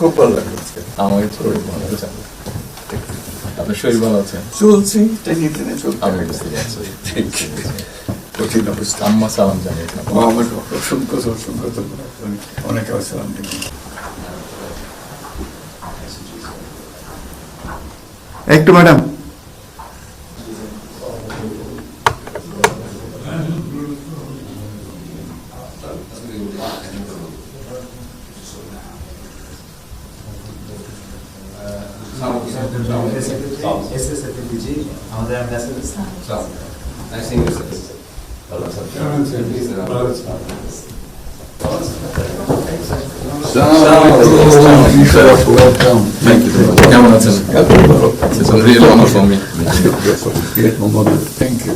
খুব ভালো লাগল আজকে আমাকে শরীর ভালো আছে। আপনার শরীর ভালো আছে? চলছি কঠিন অবস্থা। আম্মা সালাম জানিয়ে আমার অসংখ্য অসংখ্য ধন্যবাদ। অনেক অনেক একটু madam It's a real honor for me. Thank you. Thank you.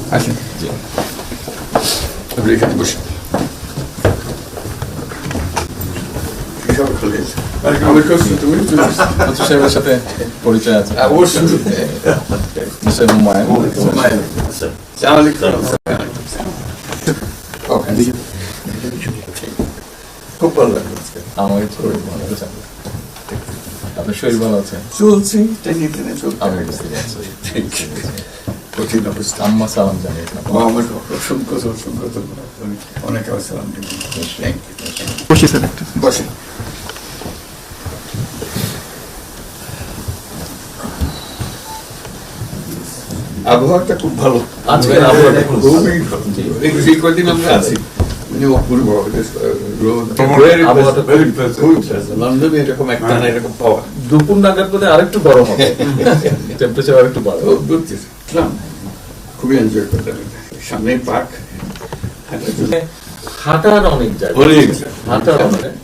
Obrigado, Bush. সাথে পরিচয় আছে খুব ভালো লাগল আমাকে শরীর ভালো আছে আপনার শরীর ভালো আছে চলছি টেনে টেনে ঠিক কঠিন অবস্থা আম্মা সালাম জানিয়েছেন আমার অসংখ্য অসংখ্য ধন্যবাদ অনেক ইউ বসে স্যার একটু। বসেন আবহাওয়াটা খুব ভালো। আজকের আবহাওয়াটা খুবই ভালো। এই এই কদিন আমরা আছি। মানে অপূর্ব রোদ আবহাওয়াটা. খুবই pleasant. লন্ডনে এরকম একটা না এরকম পাওয়া। দুপুর নাগাদ বোধহয় আরেকটু গরম হবে। টেম্পারেচার আরেকটু বাড়বে। খুবই এনজয় করলাম সামনে পার্ক হাঁটার অনেক জায়গা। হাঁটার অনেক।